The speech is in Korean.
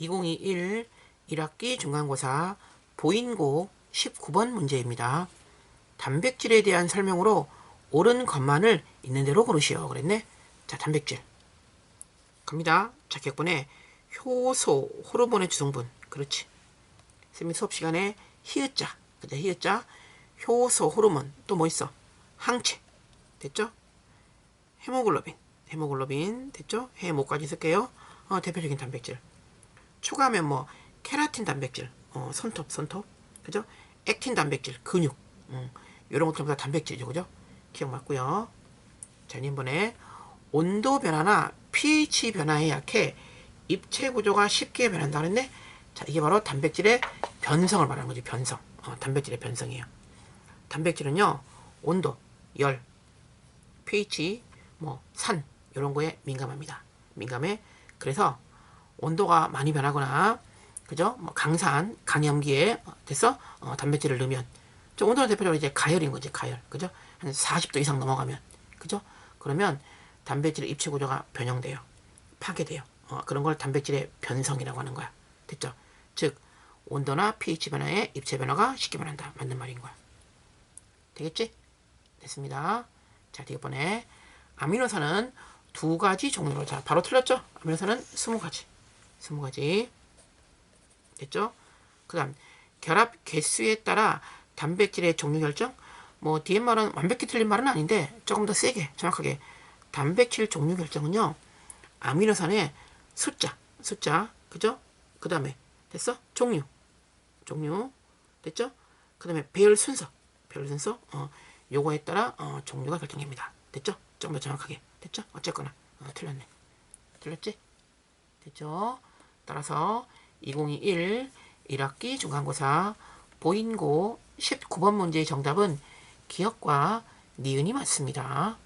2021 1학기 중간고사 보인고 19번 문제입니다. 단백질에 대한 설명으로 옳은 것만을 있는 대로 고르시오. 그랬네. 자, 단백질. 갑니다. 자, 객본에 효소, 호르몬의 주성분. 그렇지. 쌤이 수업 시간에 히읗자. 그죠? 히읗자. 효소, 호르몬. 또 뭐 있어? 항체. 됐죠? 헤모글로빈. 헤모글로빈. 됐죠? 해모까지 쓸게요. 어, 대표적인 단백질. 추가하면 뭐 케라틴 단백질, 어, 손톱, 손톱, 그죠? 액틴 단백질, 근육, 음, 이런 것들 다 단백질이죠, 그죠? 기억 맞고요. 자, 이번에 온도 변화나 pH 변화에 약해 입체 구조가 쉽게 변한다 그랬네. 자, 이게 바로 단백질의 변성을 말하는 거지, 변성. 어, 단백질의 변성이에요. 단백질은요, 온도, 열, pH, 뭐 산 이런 거에 민감합니다. 민감해. 그래서 온도가 많이 변하거나 그죠? 뭐 강산, 강염기에 어, 됐어? 어, 단백질을 넣으면 저 온도는 대표적으로 이제 가열인 거지 가열, 그죠? 한 40도 이상 넘어가면 그죠? 그러면 단백질의 입체 구조가 변형돼요, 파괴돼요. 어, 그런 걸 단백질의 변성이라고 하는 거야. 됐죠? 즉 온도나 pH 변화에 입체 변화가 쉽게 변한다. 맞는 말인 거야. 되겠지? 됐습니다. 자, 이번에 아미노산은 두 가지 종류로 자 바로 틀렸죠? 아미노산은 스무 가지, 스무 가지 됐죠? 그 다음 결합 개수에 따라 단백질의 종류 결정. 뭐 뒤에 말은 완벽히 틀린 말은 아닌데 조금 더 세게 정확하게 단백질 종류 결정은요 아미노산의 숫자, 숫자, 그죠? 그 다음에 됐어? 종류, 종류 됐죠? 그 다음에 배열 순서, 배열 순서, 어, 요거에 따라 어, 종류가 결정됩니다. 됐죠? 조금 더 정확하게 됐죠? 어쨌거나 어, 틀렸네. 틀렸지? 됐죠? 따라서 2021 1학기 중간고사 보인고 19번 문제의 정답은 기억과 니은이 맞습니다.